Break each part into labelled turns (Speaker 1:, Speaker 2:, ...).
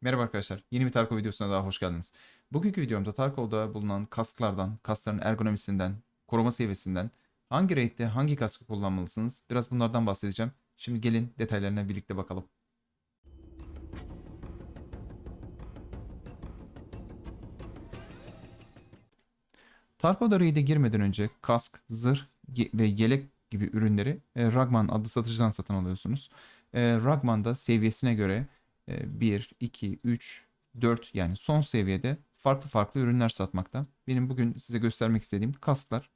Speaker 1: Merhaba arkadaşlar, yeni bir Tarkov videosuna daha hoş geldiniz. Bugünkü videomda Tarkov'da bulunan kasklardan, kaskların ergonomisinden, koruma seviyesinden, hangi raid'de hangi kaskı kullanmalısınız biraz bunlardan bahsedeceğim. Şimdi gelin detaylarına birlikte bakalım. Tarkov'da raid'e girmeden önce kask, zırh ve yelek gibi ürünleri e, Ragman adlı satıcıdan satın alıyorsunuz. E, Ragman'da seviyesine göre 1, 2, 3, 4 yani son seviyede farklı farklı ürünler satmakta. Benim bugün size göstermek istediğim kasklar.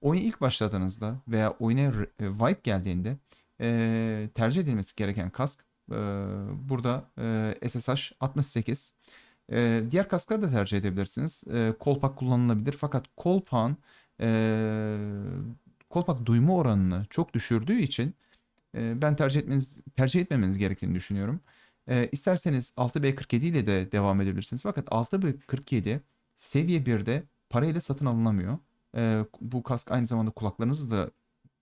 Speaker 1: Oyuna ilk başladığınızda veya oyuna e, vibe geldiğinde e, tercih edilmesi gereken kask e, burada SSH 68. E, diğer kaskları da tercih edebilirsiniz. Kolpak kullanılabilir fakat kolpağın kolpak duyma oranını çok düşürdüğü için ben tercih etmeniz tercih etmemeniz gerektiğini düşünüyorum. E, isterseniz 6B47 ile de devam edebilirsiniz. Fakat 6B47 seviye 1'de parayla satın alınamıyor. E, bu kask aynı zamanda kulaklarınızı da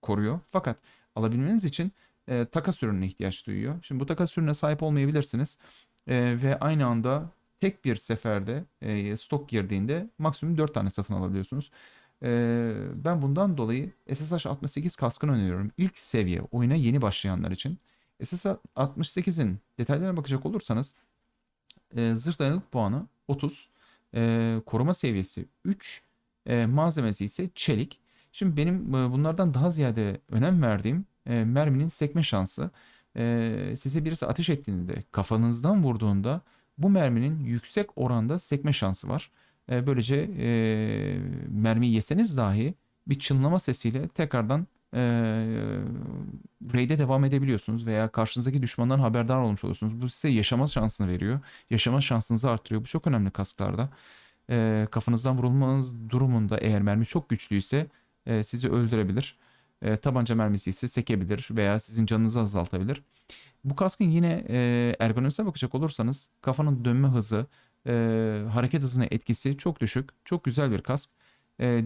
Speaker 1: koruyor. Fakat alabilmeniz için e, takas ürününe ihtiyaç duyuyor. Şimdi bu takas ürününe sahip olmayabilirsiniz. E, ve aynı anda tek bir seferde e, stok girdiğinde maksimum 4 tane satın alabiliyorsunuz. E, ben bundan dolayı SSH 68 kaskını öneriyorum. İlk seviye oyuna yeni başlayanlar için. SSH 68'in detaylarına bakacak olursanız e, zırh dayanıklık puanı 30, e, koruma seviyesi 3, e, malzemesi ise çelik. Şimdi benim e, bunlardan daha ziyade önem verdiğim e, merminin sekme şansı. E, size birisi ateş ettiğinde kafanızdan vurduğunda bu merminin yüksek oranda sekme şansı var. E, böylece e, mermiyi yeseniz dahi bir çınlama sesiyle tekrardan e, raid'e devam edebiliyorsunuz veya karşınızdaki düşmandan haberdar olmuş oluyorsunuz. Bu size yaşama şansını veriyor. Yaşama şansınızı arttırıyor. Bu çok önemli kasklarda. E, kafanızdan vurulmanız durumunda eğer mermi çok güçlüyse e, sizi öldürebilir. E, tabanca mermisi ise sekebilir veya sizin canınızı azaltabilir. Bu kaskın yine e, ergonomisine bakacak olursanız kafanın dönme hızı, e, hareket hızına etkisi çok düşük. Çok güzel bir kask. E,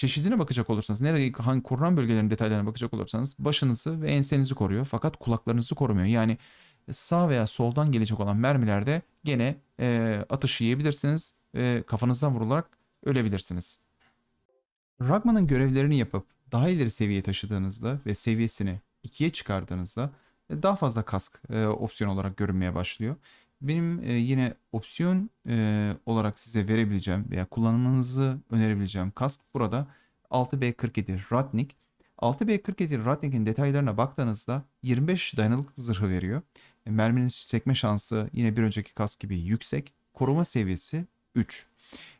Speaker 1: çeşidine bakacak olursanız, nereye hangi korunan bölgelerin detaylarına bakacak olursanız başınızı ve ensenizi koruyor fakat kulaklarınızı korumuyor. Yani sağ veya soldan gelecek olan mermilerde gene e, atış yiyebilirsiniz ve kafanızdan vurularak ölebilirsiniz. Ragman'ın görevlerini yapıp daha ileri seviyeye taşıdığınızda ve seviyesini ikiye çıkardığınızda e, daha fazla kask e, opsiyon olarak görünmeye başlıyor. Benim e, yine opsiyon e, olarak size verebileceğim veya kullanmanızı önerebileceğim kask burada 6B47 Ratnik. 6B47 Ratnik'in detaylarına baktığınızda 25 dayanıklılık zırhı veriyor. E, merminin sekme şansı yine bir önceki kask gibi yüksek. Koruma seviyesi 3.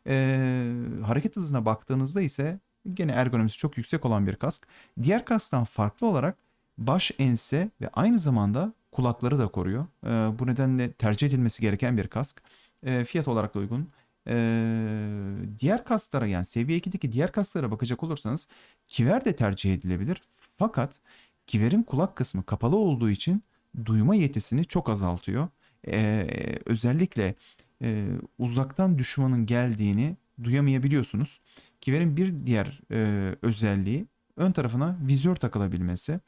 Speaker 1: E, hareket hızına baktığınızda ise gene ergonomisi çok yüksek olan bir kask. Diğer kasktan farklı olarak baş ense ve aynı zamanda kulakları da koruyor. Ee, bu nedenle tercih edilmesi gereken bir kask. Ee, fiyat olarak da uygun. Ee, diğer kasklara yani seviye 2'deki diğer kasklara bakacak olursanız kiver de tercih edilebilir. Fakat kiverin kulak kısmı kapalı olduğu için duyma yetisini çok azaltıyor. Ee, özellikle e, uzaktan düşmanın geldiğini duyamayabiliyorsunuz. Kiverin bir diğer e, özelliği ön tarafına vizör takılabilmesi.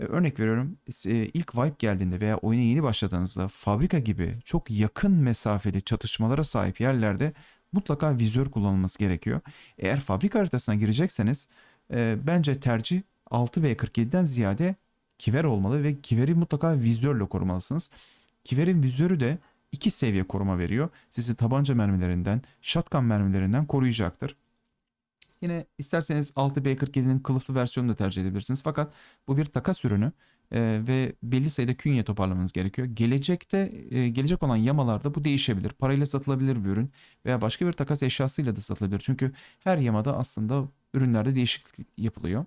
Speaker 1: E, Örnek veriyorum e, ilk Vibe geldiğinde veya oyuna yeni başladığınızda fabrika gibi çok yakın mesafeli çatışmalara sahip yerlerde mutlaka vizör kullanılması gerekiyor. Eğer fabrika haritasına girecekseniz e, bence tercih 6V47'den ziyade kiver olmalı ve kiveri mutlaka vizörle korumalısınız. Kiverin vizörü de iki seviye koruma veriyor. Sizi tabanca mermilerinden, shotgun mermilerinden koruyacaktır. Yine isterseniz 6B47'nin kılıflı versiyonunu da tercih edebilirsiniz. Fakat bu bir takas ürünü e, ve belli sayıda künye toparlamanız gerekiyor. Gelecekte e, gelecek olan yamalarda bu değişebilir. Parayla satılabilir bir ürün veya başka bir takas eşyasıyla da satılabilir. Çünkü her yamada aslında ürünlerde değişiklik yapılıyor.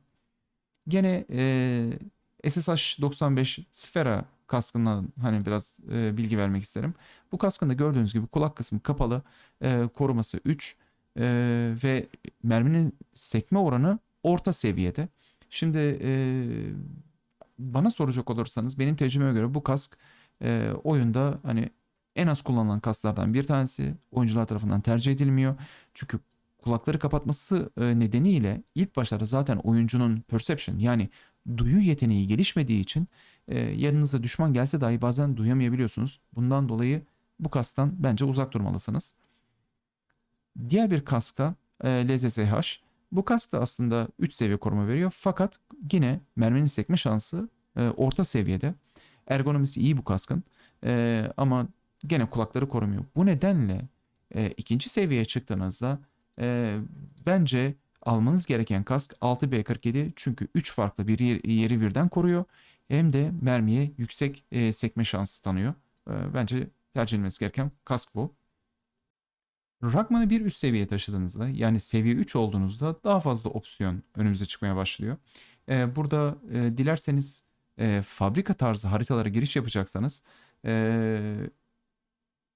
Speaker 1: Gene e, SSH 95 Sfera kaskından hani biraz e, bilgi vermek isterim. Bu kaskın da gördüğünüz gibi kulak kısmı kapalı, e, koruması 3 e, ve merminin sekme oranı orta seviyede. Şimdi e, bana soracak olursanız benim tecrübeme göre bu kask e, oyunda hani en az kullanılan kasklardan bir tanesi. Oyuncular tarafından tercih edilmiyor. Çünkü kulakları kapatması e, nedeniyle ilk başlarda zaten oyuncunun perception yani duyu yeteneği gelişmediği için e, yanınıza düşman gelse dahi bazen duyamayabiliyorsunuz. Bundan dolayı bu kasktan bence uzak durmalısınız. Diğer bir kaskta e, LZSH. Bu kask da aslında 3 seviye koruma veriyor. Fakat yine merminin sekme şansı e, orta seviyede. Ergonomisi iyi bu kaskın. E, ama gene kulakları korumuyor. Bu nedenle e, ikinci seviyeye çıktığınızda e, bence almanız gereken kask 6B47 çünkü 3 farklı bir yer- yeri birden koruyor. Hem de mermiye yüksek e, sekme şansı tanıyor. E, bence tercih edilmesi gereken kask bu. Ragman'ı bir üst seviyeye taşıdığınızda yani seviye 3 olduğunuzda daha fazla opsiyon önümüze çıkmaya başlıyor. E, burada e, dilerseniz e, fabrika tarzı haritalara giriş yapacaksanız e,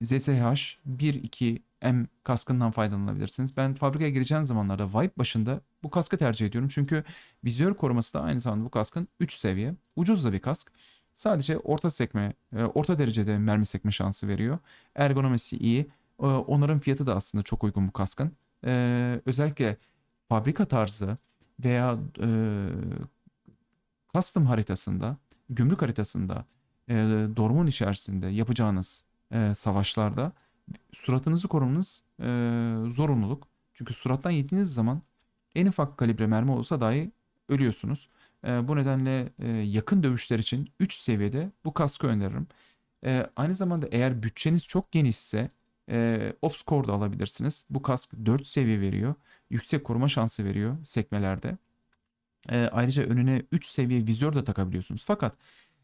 Speaker 1: ZSH 1-2M kaskından faydalanabilirsiniz. Ben fabrikaya gireceğim zamanlarda Vibe başında bu kaskı tercih ediyorum. Çünkü vizör koruması da aynı zamanda bu kaskın 3 seviye. Ucuz da bir kask. Sadece orta sekme, e, orta derecede mermi sekme şansı veriyor. Ergonomisi iyi. E, Onların fiyatı da aslında çok uygun bu kaskın. E, Özellikle fabrika tarzı veya e, custom haritasında, gümrük haritasında, e, dormun içerisinde yapacağınız e, savaşlarda suratınızı korumanız e, zorunluluk. Çünkü surattan yediğiniz zaman en ufak kalibre mermi olsa dahi ölüyorsunuz. E, bu nedenle e, yakın dövüşler için 3 seviyede bu kaskı öneririm. E, aynı zamanda eğer bütçeniz çok genişse e, Ops Core da alabilirsiniz. Bu kask 4 seviye veriyor. Yüksek koruma şansı veriyor sekmelerde. E, ayrıca önüne 3 seviye vizör de takabiliyorsunuz. Fakat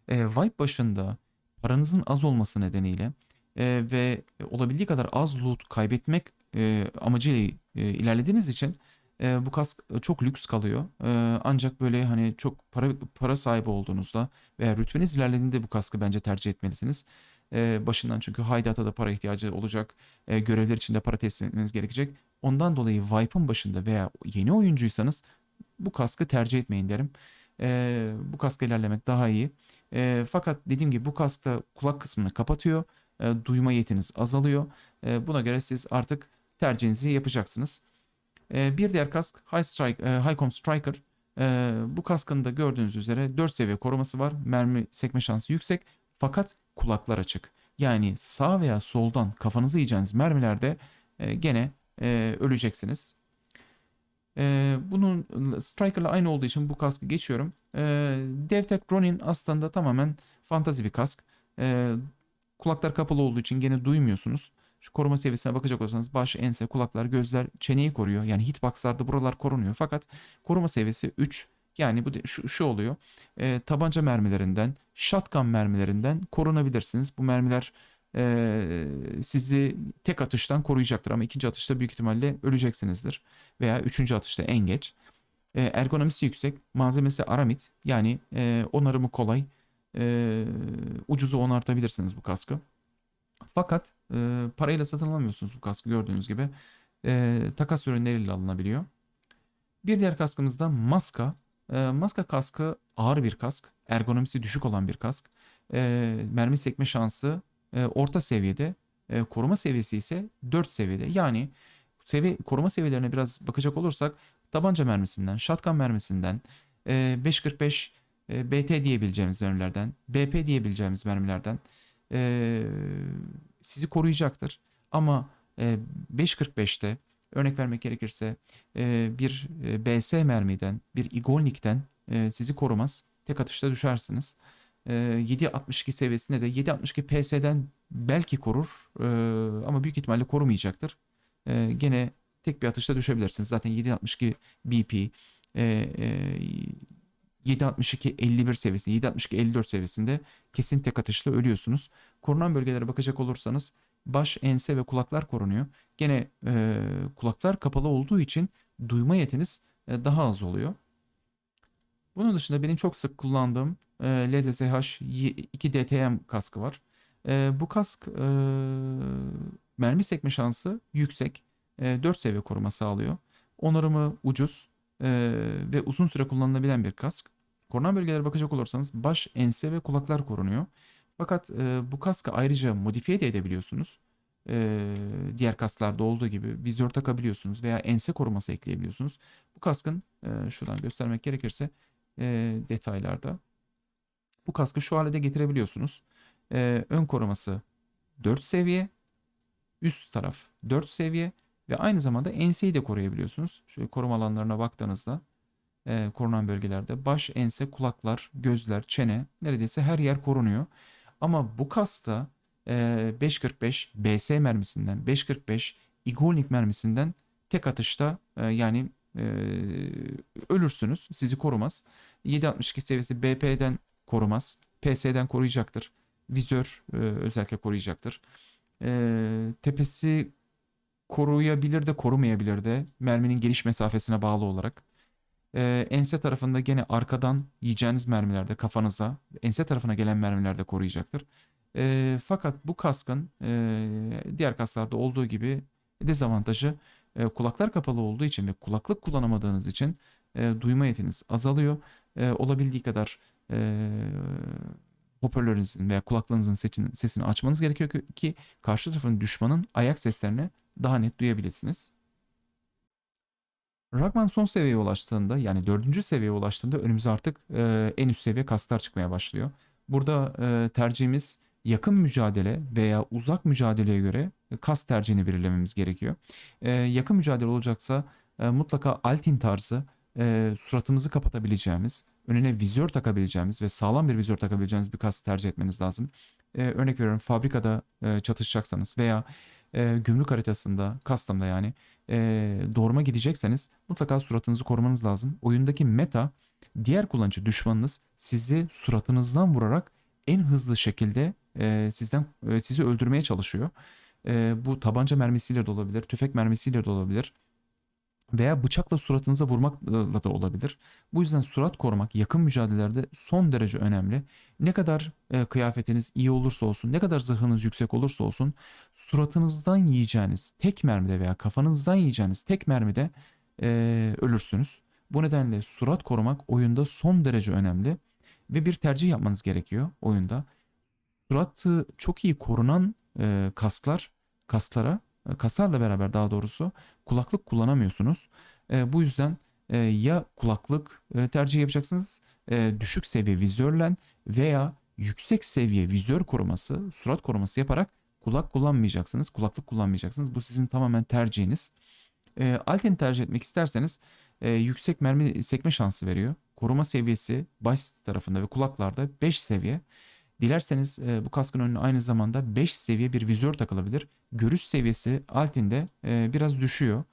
Speaker 1: e, Vibe başında paranızın az olması nedeniyle e, ve olabildiği kadar az loot kaybetmek e, amacıyla e, ilerlediğiniz için e, bu kask çok lüks kalıyor. E, ancak böyle hani çok para para sahibi olduğunuzda veya rütbeniz ilerlediğinde bu kaskı bence tercih etmelisiniz. E, başından çünkü Haydat'a da para ihtiyacı olacak. E, görevler için de para teslim etmeniz gerekecek. Ondan dolayı Vibe'ın başında veya yeni oyuncuysanız bu kaskı tercih etmeyin derim. E, bu kaskla ilerlemek daha iyi. Fakat dediğim gibi bu kaskta kulak kısmını kapatıyor. E, duyma yetiniz azalıyor. Buna göre siz artık tercihinizi yapacaksınız. Bir diğer kask High Strike, e, Highcom Striker. Bu kaskın da gördüğünüz üzere 4 seviye koruması var. Mermi sekme şansı yüksek fakat kulaklar açık. Yani sağ veya soldan kafanızı yiyeceğiniz mermilerde e, gene e, öleceksiniz. E, bunun Striker'la aynı olduğu için bu kaskı geçiyorum. E, DevTech Ronin aslında tamamen fantazi bir kask. E, kulaklar kapalı olduğu için gene duymuyorsunuz. Şu koruma seviyesine bakacak olursanız baş, ense, kulaklar, gözler, çeneyi koruyor. Yani hitboxlarda buralar korunuyor. Fakat koruma seviyesi 3. Yani bu şu, şu oluyor. E, tabanca mermilerinden, shotgun mermilerinden korunabilirsiniz. Bu mermiler e, sizi tek atıştan koruyacaktır ama ikinci atışta büyük ihtimalle öleceksinizdir. Veya üçüncü atışta en geç. E, ergonomisi yüksek, malzemesi aramit yani e, onarımı kolay. E, ucuzu onartabilirsiniz bu kaskı. Fakat e, parayla satın alamıyorsunuz bu kaskı gördüğünüz gibi. E, takas ürünleriyle alınabiliyor. Bir diğer kaskımız da maska. E, maska kaskı ağır bir kask. Ergonomisi düşük olan bir kask. E, mermi sekme şansı e, orta seviyede. E, koruma seviyesi ise 4 seviyede. Yani seviye, koruma seviyelerine biraz bakacak olursak tabanca mermisinden, shotgun mermisinden, e, 5.45 e, BT diyebileceğimiz mermilerden, BP diyebileceğimiz mermilerden sizi koruyacaktır. Ama e, 5.45'te örnek vermek gerekirse bir BS mermiden, bir Igolnik'ten sizi korumaz. Tek atışta düşersiniz. E, 7.62 seviyesinde de 7.62 PS'den belki korur ama büyük ihtimalle korumayacaktır. Gene tek bir atışta düşebilirsiniz. Zaten 7.62 BP, e, e, 7.62 51 seviyesinde, 7.62 54 seviyesinde kesin tek atışla ölüyorsunuz. Korunan bölgelere bakacak olursanız baş, ense ve kulaklar korunuyor. Gene e, kulaklar kapalı olduğu için duyma yetiniz e, daha az oluyor. Bunun dışında benim çok sık kullandığım e, LZSH 2 DTM kaskı var. E, bu kask e, mermi sekme şansı yüksek. E, 4 seviye koruma sağlıyor. Onarımı ucuz e, ve uzun süre kullanılabilen bir kask. Korunan bölgelere bakacak olursanız baş, ense ve kulaklar korunuyor. Fakat e, bu kaskı ayrıca modifiye de edebiliyorsunuz. E, diğer kasklarda olduğu gibi vizör takabiliyorsunuz veya ense koruması ekleyebiliyorsunuz. Bu kaskın e, şuradan göstermek gerekirse e, detaylarda bu kaskı şu hale de getirebiliyorsunuz. E, ön koruması 4 seviye. Üst taraf 4 seviye. Ve aynı zamanda enseyi de koruyabiliyorsunuz. Şöyle koruma alanlarına baktığınızda e, korunan bölgelerde baş, ense, kulaklar, gözler, çene neredeyse her yer korunuyor. Ama bu kasta e, 5.45 BS mermisinden, 5.45 Igolnik mermisinden tek atışta e, yani e, ölürsünüz. Sizi korumaz. 7.62 seviyesi BP'den korumaz. PS'den koruyacaktır. Vizör e, özellikle koruyacaktır. E, tepesi koruyabilir de korumayabilir de merminin geliş mesafesine bağlı olarak. Ee, ense tarafında gene arkadan yiyeceğiniz mermilerde kafanıza ense tarafına gelen mermilerde koruyacaktır. Ee, fakat bu kaskın e, diğer kasklarda olduğu gibi dezavantajı e, kulaklar kapalı olduğu için ve kulaklık kullanamadığınız için e, duyma yetiniz azalıyor. E, olabildiği kadar e, hoparlörünüzün veya kulaklığınızın seçin, sesini açmanız gerekiyor ki- ki karşı tarafın düşmanın ayak seslerini daha net duyabilirsiniz. Ragman son seviyeye ulaştığında yani dördüncü seviyeye ulaştığında önümüze artık e, en üst seviye kaslar çıkmaya başlıyor. Burada e, tercihimiz yakın mücadele veya uzak mücadeleye göre kas tercihini belirlememiz gerekiyor. E, yakın mücadele olacaksa e, mutlaka Altin tarzı e, suratımızı kapatabileceğimiz, önüne vizör takabileceğimiz ve sağlam bir vizör takabileceğiniz bir kas tercih etmeniz lazım. E, örnek veriyorum fabrikada e, çatışacaksanız veya e, gümrük haritasında, custom'da yani e, doğruma gidecekseniz mutlaka suratınızı korumanız lazım. Oyundaki meta diğer kullanıcı düşmanınız sizi suratınızdan vurarak en hızlı şekilde e, sizden e, sizi öldürmeye çalışıyor. E, bu tabanca mermisiyle de olabilir, tüfek mermisiyle de olabilir veya bıçakla suratınıza vurmakla da olabilir. Bu yüzden surat korumak yakın mücadelelerde son derece önemli. Ne kadar e, kıyafetiniz iyi olursa olsun, ne kadar zırhınız yüksek olursa olsun suratınızdan yiyeceğiniz tek mermide veya kafanızdan yiyeceğiniz tek mermide e, ölürsünüz. Bu nedenle surat korumak oyunda son derece önemli ve bir tercih yapmanız gerekiyor oyunda. Suratı çok iyi korunan e, kasklar, kasklara, e, kaslarla beraber daha doğrusu kulaklık kullanamıyorsunuz. E, bu yüzden e, ya kulaklık e, tercih yapacaksınız e, düşük seviye vizörle veya yüksek seviye vizör koruması, surat koruması yaparak kulak kullanmayacaksınız, kulaklık kullanmayacaksınız. Bu sizin tamamen tercihiniz. E, Alten tercih etmek isterseniz e, yüksek mermi sekme şansı veriyor. Koruma seviyesi baş tarafında ve kulaklarda 5 seviye. Dilerseniz e, bu kaskın önüne aynı zamanda 5 seviye bir vizör takılabilir. Görüş seviyesi Altin'de e, biraz düşüyor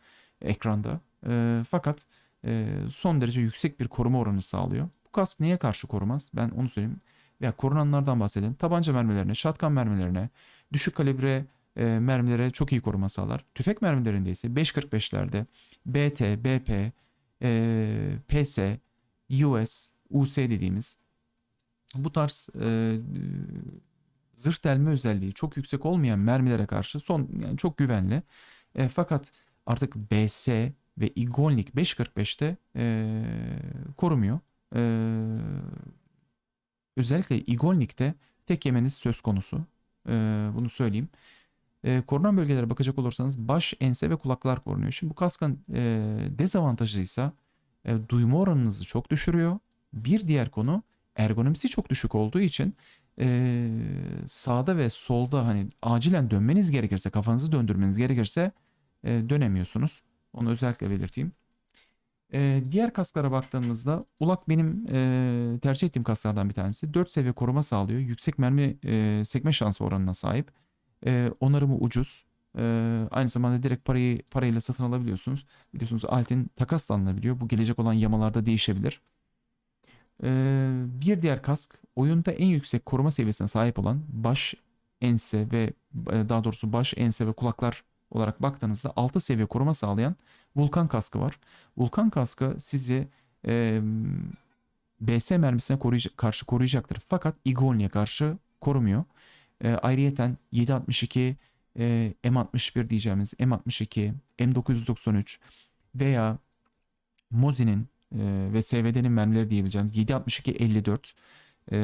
Speaker 1: ekranda. E, fakat e, son derece yüksek bir koruma oranı sağlıyor. Bu kask neye karşı korumaz? Ben onu söyleyeyim. Ya korunanlardan bahsedelim. Tabanca mermilerine, shotgun mermilerine, düşük kalibre e, mermilere çok iyi koruma sağlar. Tüfek mermilerinde ise 5.45'lerde BT, BP, e, PS, US, US dediğimiz bu tarz e, zırh delme özelliği çok yüksek olmayan mermilere karşı son yani çok güvenli. E, fakat artık BS ve Igolnik 5.45'te e, korumuyor. E, özellikle Igolnik'te tek yemeniz söz konusu. E, bunu söyleyeyim. E, korunan bölgelere bakacak olursanız baş, ense ve kulaklar korunuyor. Şimdi bu kaskın e, dezavantajı ise e, duyma oranınızı çok düşürüyor. Bir diğer konu ergonomisi çok düşük olduğu için e, sağda ve solda hani acilen dönmeniz gerekirse, kafanızı döndürmeniz gerekirse e, dönemiyorsunuz. Onu özellikle belirteyim. E, diğer kasklara baktığımızda ulak benim e, tercih ettiğim kasklardan bir tanesi. 4 seviye koruma sağlıyor. Yüksek mermi e, sekme şansı oranına sahip. E, onarımı ucuz. E, aynı zamanda direkt parayı parayla satın alabiliyorsunuz. Biliyorsunuz Altin takasla alınabiliyor. Bu gelecek olan yamalarda değişebilir. Ee, bir diğer kask oyunda en yüksek koruma seviyesine sahip olan baş, ense ve e, daha doğrusu baş, ense ve kulaklar olarak baktığınızda 6 seviye koruma sağlayan Vulkan kaskı var. Vulkan kaskı sizi e, BS mermisine koruyacak, karşı koruyacaktır. Fakat Igolni'ye karşı korumuyor. E, ayrıyeten 762 e, M61 diyeceğimiz M62, M993 veya Mozi'nin e, ve SVD'nin mermileri diyebileceğimiz 762 54 e,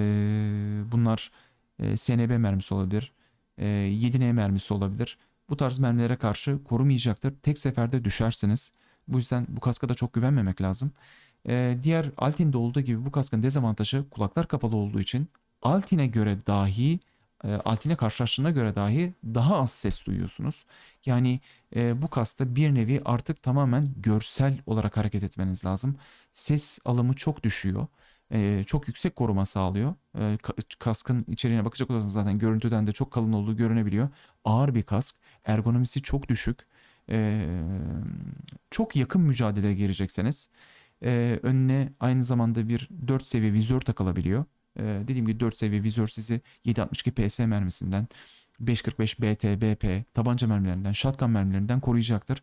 Speaker 1: bunlar e, SNB mermisi olabilir. E, 7N mermisi olabilir. Bu tarz mermilere karşı korumayacaktır. Tek seferde düşersiniz. Bu yüzden bu kaska da çok güvenmemek lazım. E, diğer Altin'de olduğu gibi bu kaskın dezavantajı kulaklar kapalı olduğu için Altin'e göre dahi Altin'e karşılaştığına göre dahi daha az ses duyuyorsunuz. Yani e, bu kasta bir nevi artık tamamen görsel olarak hareket etmeniz lazım. Ses alımı çok düşüyor. E, çok yüksek koruma sağlıyor. E, ka- kaskın içeriğine bakacak olursanız zaten görüntüden de çok kalın olduğu görünebiliyor. Ağır bir kask. Ergonomisi çok düşük. E, çok yakın mücadeleye girecekseniz e, önüne aynı zamanda bir 4 seviye vizör takılabiliyor. E, dediğim gibi 4 seviye vizör sizi 7.62 PS mermisinden 5.45 BT, BP, tabanca mermilerinden, shotgun mermilerinden koruyacaktır.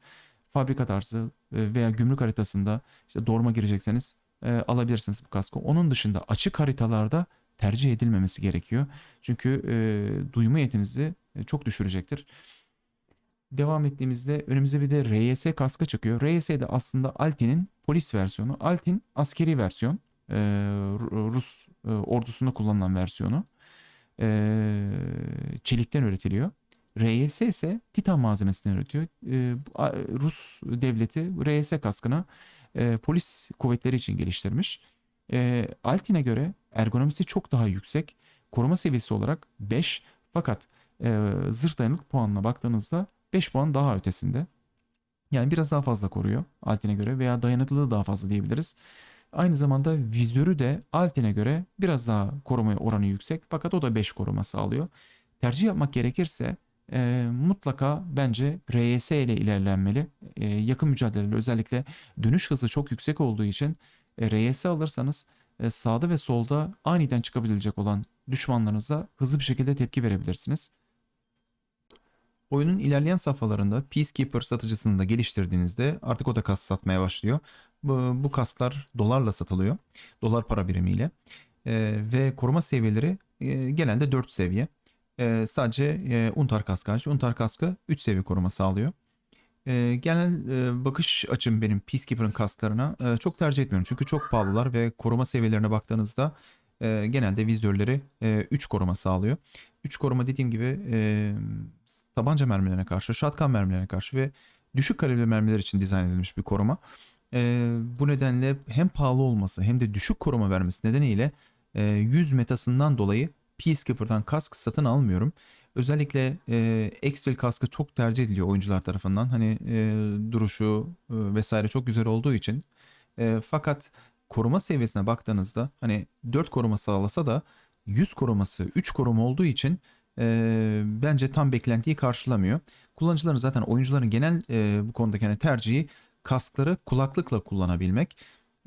Speaker 1: Fabrika tarzı e, veya gümrük haritasında işte dorma girecekseniz e, alabilirsiniz bu kaskı. Onun dışında açık haritalarda tercih edilmemesi gerekiyor. Çünkü e, duyma yetinizi e, çok düşürecektir. Devam ettiğimizde önümüze bir de RYS kaskı çıkıyor. RYS de aslında Altin'in polis versiyonu. Altin askeri versiyon. E, Ru- Rus e, ordusunda kullanılan versiyonu. E, çelikten üretiliyor. RYS ise titan malzemesinden üretiyor. E, Rus devleti RYS kaskını e, polis kuvvetleri için geliştirmiş. E, Altin'e göre ergonomisi çok daha yüksek. Koruma seviyesi olarak 5 fakat e, zırh dayanıklık puanına baktığınızda 5 puan daha ötesinde. Yani biraz daha fazla koruyor Altin'e göre veya dayanıklılığı daha fazla diyebiliriz. Aynı zamanda vizörü de Altin'e göre biraz daha koruma oranı yüksek fakat o da 5 koruma sağlıyor. Tercih yapmak gerekirse e, mutlaka bence RYS ile ilerlenmeli. E, yakın mücadelede özellikle dönüş hızı çok yüksek olduğu için e, RYS alırsanız e, sağda ve solda aniden çıkabilecek olan düşmanlarınıza hızlı bir şekilde tepki verebilirsiniz. Oyunun ilerleyen safhalarında Peacekeeper satıcısını da geliştirdiğinizde artık o da kask satmaya başlıyor. Bu, bu kasklar dolarla satılıyor. Dolar para birimiyle. Ee, ve koruma seviyeleri e, genelde 4 seviye. Ee, sadece e, Untar kaskı hariç. Untar kaskı 3 seviye koruma sağlıyor. Ee, genel e, bakış açım benim Peacekeeper'ın kasklarına e, çok tercih etmiyorum. Çünkü çok pahalılar ve koruma seviyelerine baktığınızda e, genelde vizörleri 3 koruma sağlıyor. 3 koruma dediğim gibi e, tabanca mermilerine karşı, shotgun mermilerine karşı ve düşük kalibre mermiler için dizayn edilmiş bir koruma. E, bu nedenle hem pahalı olması hem de düşük koruma vermesi nedeniyle e, 100 metasından dolayı Peacekeeper'dan kask satın almıyorum. Özellikle e, Exfil kaskı çok tercih ediliyor oyuncular tarafından. Hani e, duruşu e, vesaire çok güzel olduğu için. E, fakat koruma seviyesine baktığınızda hani 4 koruma sağlasa da 100 koruması 3 koruma olduğu için e, bence tam beklentiyi karşılamıyor. Kullanıcıların zaten oyuncuların genel e, bu konudaki hani tercihi kaskları kulaklıkla kullanabilmek.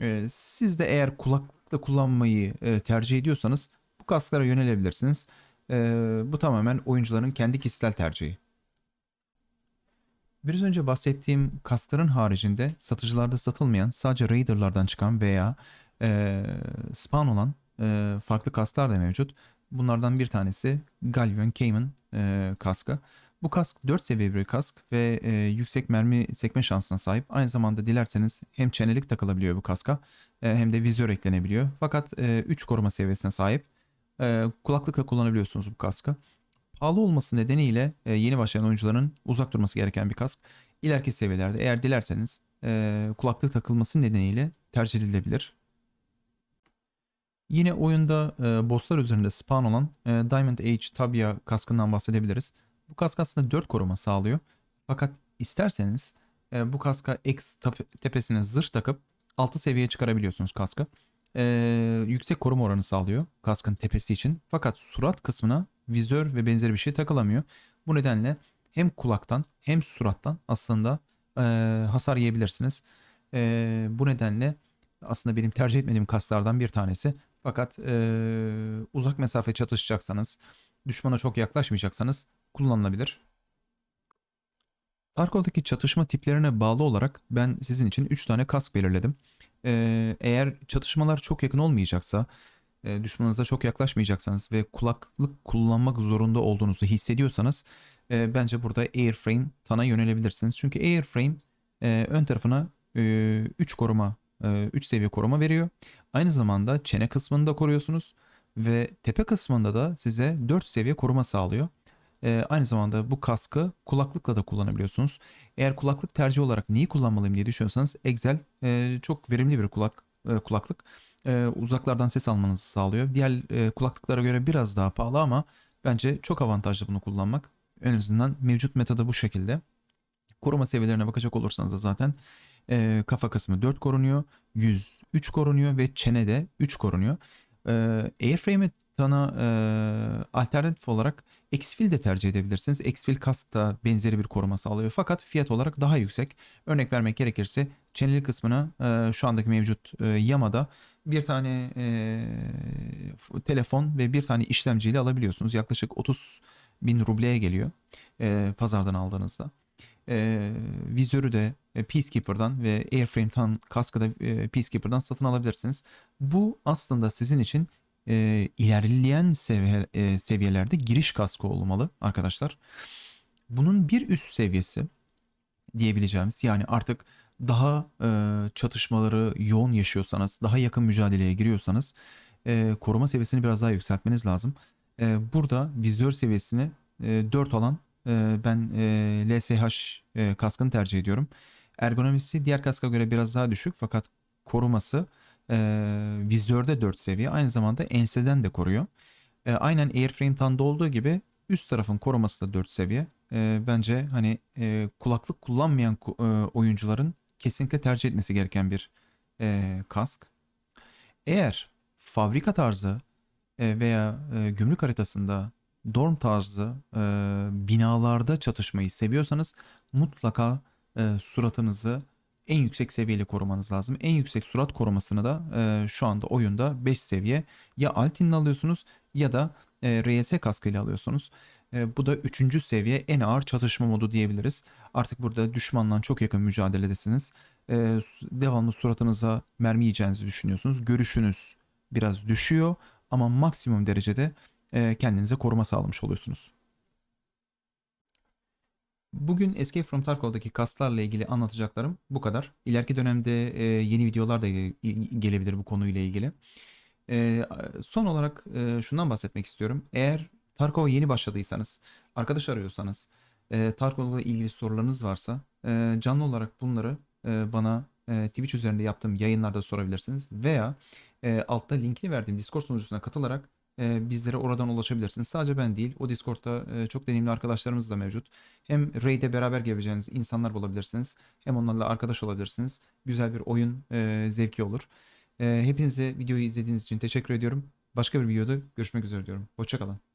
Speaker 1: E, siz de eğer kulaklıkla kullanmayı e, tercih ediyorsanız bu kasklara yönelebilirsiniz. E, bu tamamen oyuncuların kendi kişisel tercihi. Biraz önce bahsettiğim kaskların haricinde satıcılarda satılmayan sadece Raider'lardan çıkan veya e, spawn olan e, farklı kasklar da mevcut. Bunlardan bir tanesi Galvion Cayman e, kaskı. Bu kask 4 seviye bir kask ve e, yüksek mermi sekme şansına sahip. Aynı zamanda dilerseniz hem çenelik takılabiliyor bu kaska e, hem de vizör eklenebiliyor. Fakat 3 koruma seviyesine sahip. E, kulaklıkla kullanabiliyorsunuz bu kaskı. Pahalı olması nedeniyle e, yeni başlayan oyuncuların uzak durması gereken bir kask. İleriki seviyelerde eğer dilerseniz e, kulaklık takılması nedeniyle tercih edilebilir. Yine oyunda e, bosslar üzerinde spawn olan e, Diamond Age Tabia kaskından bahsedebiliriz. Bu kask aslında 4 koruma sağlıyor. Fakat isterseniz e, bu kaska X tepesine zırh takıp 6 seviyeye çıkarabiliyorsunuz kaskı. E, yüksek koruma oranı sağlıyor kaskın tepesi için. Fakat surat kısmına vizör ve benzeri bir şey takılamıyor. Bu nedenle hem kulaktan hem surattan aslında e, hasar yiyebilirsiniz. E, bu nedenle aslında benim tercih etmediğim kaslardan bir tanesi. Fakat e, uzak mesafe çatışacaksanız, düşmana çok yaklaşmayacaksanız kullanılabilir. Tarkov'daki çatışma tiplerine bağlı olarak ben sizin için 3 tane kask belirledim. E, eğer çatışmalar çok yakın olmayacaksa, e, düşmanınıza çok yaklaşmayacaksanız ve kulaklık kullanmak zorunda olduğunuzu hissediyorsanız e, bence burada Airframe TAN'a yönelebilirsiniz. Çünkü Airframe e, ön tarafına 3 koruma, 3 seviye koruma veriyor. Aynı zamanda çene kısmını da koruyorsunuz ve tepe kısmında da size 4 seviye koruma sağlıyor. E, aynı zamanda bu kaskı kulaklıkla da kullanabiliyorsunuz. Eğer kulaklık tercih olarak neyi kullanmalıyım diye düşünüyorsanız Excel e, çok verimli bir kulak e, kulaklık. E, uzaklardan ses almanızı sağlıyor. Diğer e, kulaklıklara göre biraz daha pahalı ama Bence çok avantajlı bunu kullanmak. En azından mevcut metada bu şekilde. Koruma seviyelerine bakacak olursanız da zaten e, kafa kısmı 4 korunuyor, yüz 3 korunuyor ve çene de 3 korunuyor. E, Airframe'e tana e, alternatif olarak Exfil de tercih edebilirsiniz. Exfil kask da benzeri bir koruma sağlıyor fakat fiyat olarak daha yüksek. Örnek vermek gerekirse çeneli kısmına e, şu andaki mevcut e, Yama'da bir tane e, telefon ve bir tane işlemciyle alabiliyorsunuz. Yaklaşık 30 bin rubleye geliyor e, pazardan aldığınızda. E, vizörü de Peacekeeper'dan ve Airframe tan kaskı da Peacekeeper'dan satın alabilirsiniz. Bu aslında sizin için e, ilerleyen seviye, e, seviyelerde giriş kaskı olmalı arkadaşlar. Bunun bir üst seviyesi diyebileceğimiz yani artık daha e, çatışmaları yoğun yaşıyorsanız, daha yakın mücadeleye giriyorsanız e, koruma seviyesini biraz daha yükseltmeniz lazım. E, burada vizör seviyesini e, 4 olan e, ben e, LSH e, kaskını tercih ediyorum. Ergonomisi diğer kaska göre biraz daha düşük fakat koruması e, vizörde 4 seviye. Aynı zamanda enseden de koruyor. E, aynen Airframe Tan'da olduğu gibi üst tarafın koruması da 4 seviye. E, bence hani e, kulaklık kullanmayan ku- e, oyuncuların kesinlikle tercih etmesi gereken bir e, kask. Eğer fabrika tarzı e, veya e, gümrük haritasında dorm tarzı e, binalarda çatışmayı seviyorsanız mutlaka e, suratınızı en yüksek seviyeli korumanız lazım. En yüksek surat korumasını da e, şu anda oyunda 5 seviye ya Altin'le alıyorsunuz ya da e, RS kaskıyla alıyorsunuz. E, bu da 3. seviye en ağır çatışma modu diyebiliriz. Artık burada düşmanla çok yakın mücadeledesiniz. E, devamlı suratınıza mermi yiyeceğinizi düşünüyorsunuz. Görüşünüz biraz düşüyor ama maksimum derecede e, kendinize koruma sağlamış oluyorsunuz. Bugün Escape from Tarkov'daki kaslarla ilgili anlatacaklarım bu kadar. İleriki dönemde e, yeni videolar da ge- gelebilir bu konuyla ilgili. E, son olarak e, şundan bahsetmek istiyorum. Eğer Tarkov'a yeni başladıysanız, arkadaş arıyorsanız, e, Tarkov'la ilgili sorularınız varsa e, canlı olarak bunları e, bana e, Twitch üzerinde yaptığım yayınlarda sorabilirsiniz. Veya e, altta linkini verdiğim Discord sunucusuna katılarak e, bizlere oradan ulaşabilirsiniz. Sadece ben değil, o Discord'da e, çok deneyimli arkadaşlarımız da mevcut. Hem raid'e beraber gelebileceğiniz insanlar bulabilirsiniz. Hem onlarla arkadaş olabilirsiniz. Güzel bir oyun e, zevki olur. E, hepinize videoyu izlediğiniz için teşekkür ediyorum. Başka bir videoda görüşmek üzere diyorum. Hoşçakalın.